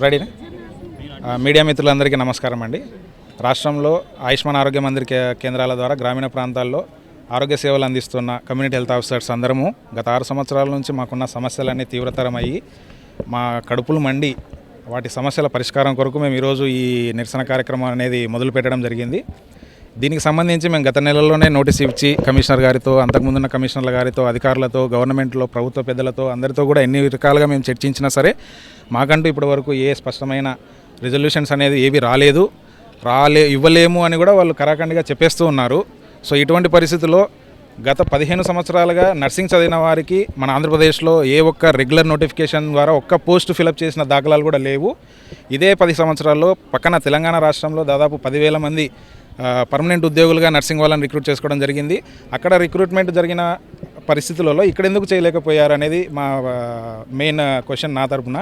రెడీనా? మీడియా మిత్రులందరికీ నమస్కారం అండి. రాష్ట్రంలో ఆయుష్మాన్ ఆరోగ్య మందిర్ కే- కేంద్రాల ద్వారా గ్రామీణ ప్రాంతాల్లో ఆరోగ్య సేవలు అందిస్తున్న కమ్యూనిటీ హెల్త్ ఆఫీసర్స్ అందరము గత ఆరు సంవత్సరాల నుంచి మాకున్న సమస్యలన్నీ తీవ్రతరమయ్యి మా కడుపులు మండి వాటి సమస్యల పరిష్కారం కొరకు మేము ఈరోజు ఈ నిరసన కార్యక్రమం అనేది మొదలు పెట్టడం జరిగింది. దీనికి సంబంధించి మేము గత నెలలోనే నోటీస్ ఇచ్చి కమిషనర్ గారితో అంతకుముందున్న కమిషనర్ల గారితో అధికారులతో గవర్నమెంట్లో ప్రభుత్వ పెద్దలతో అందరితో కూడా ఎన్ని రకాలుగా మేము చర్చించినా సరే మాకంటూ ఇప్పటి వరకు ఏ స్పష్టమైన రిజల్యూషన్స్ అనేది ఏవి రాలేదు. రాలే ఇవ్వలేము అని కూడా వాళ్ళు కరాఖండిగా చెప్పేస్తూ ఉన్నారు. సో ఇటువంటి పరిస్థితుల్లో గత పదిహేను సంవత్సరాలుగా నర్సింగ్ చదివిన వారికి మన ఆంధ్రప్రదేశ్లో ఏ ఒక్క రెగ్యులర్ నోటిఫికేషన్ ద్వారా ఒక్క పోస్ట్ ఫిలప్ చేసిన దాఖలాలు కూడా లేవు. ఇదే పది సంవత్సరాల్లో పక్కన తెలంగాణ రాష్ట్రంలో దాదాపు పదివేల మంది పర్మనెంట్ ఉద్యోగులుగా నర్సింగ్ వాళ్ళని రిక్రూట్ చేసుకోవడం జరిగింది. అక్కడ రిక్రూట్మెంట్ జరిగిన పరిస్థితులలో ఇక్కడ ఎందుకు చేయలేకపోయారు అనేది మా మెయిన్ క్వశ్చన్ నా తరపున.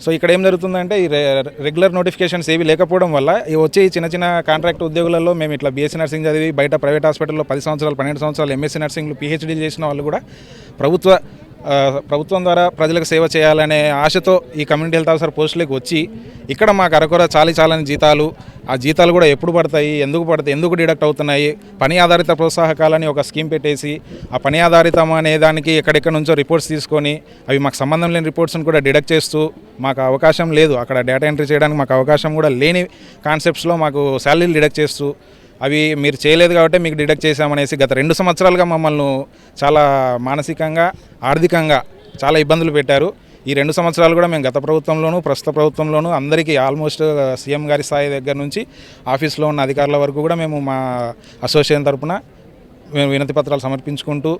సో ఇక్కడ ఏం జరుగుతుందంటే ఈ రె- రెగ్యులర్ నోటిఫికేషన్స్ ఏవి లేకపోవడం వల్ల ఈ వచ్చే ఈ చిన్న చిన్న కాంట్రాక్ట్ ఉద్యోగులలో మేము ఇట్లా బీఎస్సీ నర్సింగ్ చదివి బయట ప్రైవేట్ హాస్పిటల్లో పది సంవత్సరాలు పన్నెండు సంవత్సరాలు ఎంఎస్సీ నర్సింగ్లు పిహెచ్డీలు చేసిన వాళ్ళు కూడా ప్రభుత్వ ప్రభుత్వం ద్వారా ప్రజలకు సేవ చేయాలనే ఆశతో ఈ కమ్యూనిటీ హెల్త్ ఆఫీసర్ పోస్టులకు వచ్చి ఇక్కడ మాకు అరకొర చాలి చాలని జీతాలు ఆ జీతాలు కూడా ఎప్పుడు పడతాయి ఎందుకు పడతాయి ఎందుకు డిడక్ట్ అవుతున్నాయి పని ఆధారిత ప్రోత్సాహకాలని ఒక స్కీమ్ పెట్టేసి ఆ పని ఆధారితం అనే దానికి ఎక్కడెక్కడ నుంచో రిపోర్ట్స్ తీసుకొని అవి మాకు సంబంధం లేని రిపోర్ట్స్ని కూడా డిడక్ట్ చేస్తూ మాకు అవకాశం లేదు. అక్కడ డేటా ఎంట్రీ చేయడానికి మాకు అవకాశం కూడా లేని కాన్సెప్ట్స్లో మాకు శాలరీలు డిడక్ట్ చేస్తూ అవి మీరు చేయలేదు కాబట్టి మీకు డిడక్ట్ చేశామనేసి గత రెండు సంవత్సరాలుగా మమ్మల్ని చాలా మానసికంగా ఆర్థికంగా చాలా ఇబ్బందులు పెట్టారు. ఈ రెండు సంవత్సరాలు కూడా మేము గత ప్రభుత్వంలోనూ ప్రస్తుత ప్రభుత్వంలోనూ అందరికీ ఆల్మోస్ట్ సీఎం గారి స్థాయి దగ్గర నుంచి ఆఫీస్లో ఉన్న అధికారుల వరకు కూడా మేము మా అసోసియేషన్ తరఫున మేము వినతి పత్రాలు సమర్పించుకుంటూ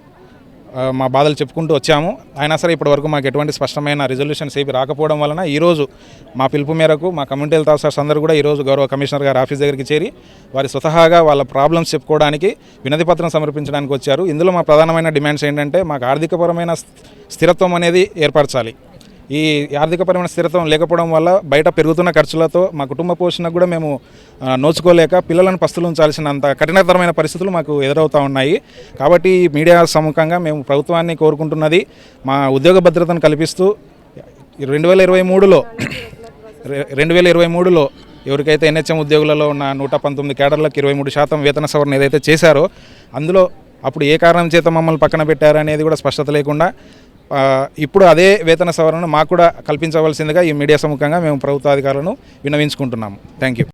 మా బాధలు చెప్పుకుంటూ వచ్చాము. అయినా సరే ఇప్పటివరకు మాకు ఎటువంటి స్పష్టమైన రిజల్యూషన్స్ ఏవి రాకపోవడం వలన ఈరోజు మా పిలుపు మేరకు మా కమ్యూనిటీ హెల్త్ ఆఫీసర్స్ అందరూ కూడా ఈరోజు గౌరవ కమిషనర్ గారి ఆఫీస్ దగ్గరికి చేరి వారి స్వతహాగా వాళ్ళ ప్రాబ్లమ్స్ చెప్పుకోవడానికి వినతి పత్రం సమర్పించడానికి వచ్చారు. ఇందులో మా ప్రధానమైన డిమాండ్స్ ఏంటంటే మాకు ఆర్థికపరమైన స్థిరత్వం అనేది ఏర్పరచాలి. ఈ ఆర్థికపరమైన స్థిరత్వం లేకపోవడం వల్ల బయట పెరుగుతున్న ఖర్చులతో మా కుటుంబ పోషణకు కూడా మేము నోచుకోలేక పిల్లలను పస్తులు ఉంచాల్సినంత కఠినతరమైన పరిస్థితులు మాకు ఎదురవుతూ ఉన్నాయి. కాబట్టి మీడియా సముఖంగా మేము ప్రభుత్వాన్ని కోరుకుంటున్నది మా ఉద్యోగ భద్రతను కల్పిస్తూ రెండు వేల ఇరవై మూడులో రెండు వేల ఇరవై మూడులో ఎవరికైతే ఎన్హెచ్ఎం ఉద్యోగులలో ఉన్న నూట పంతొమ్మిది కేడర్లకు ఇరవై మూడు శాతం వేతన సవరణ ఏదైతే చేశారో అందులో అప్పుడు ఏ కారణం చేత మమ్మల్ని పక్కన పెట్టారనేది కూడా స్పష్టత లేకుండా ఇప్పుడు అదే వేతన సవరణను మాకు కూడా కల్పించవలసిందిగా ఈ మీడియా సముఖంగా మేము ప్రభుత్వ అధికారులను విన్నవించుకుంటున్నాము. Thank you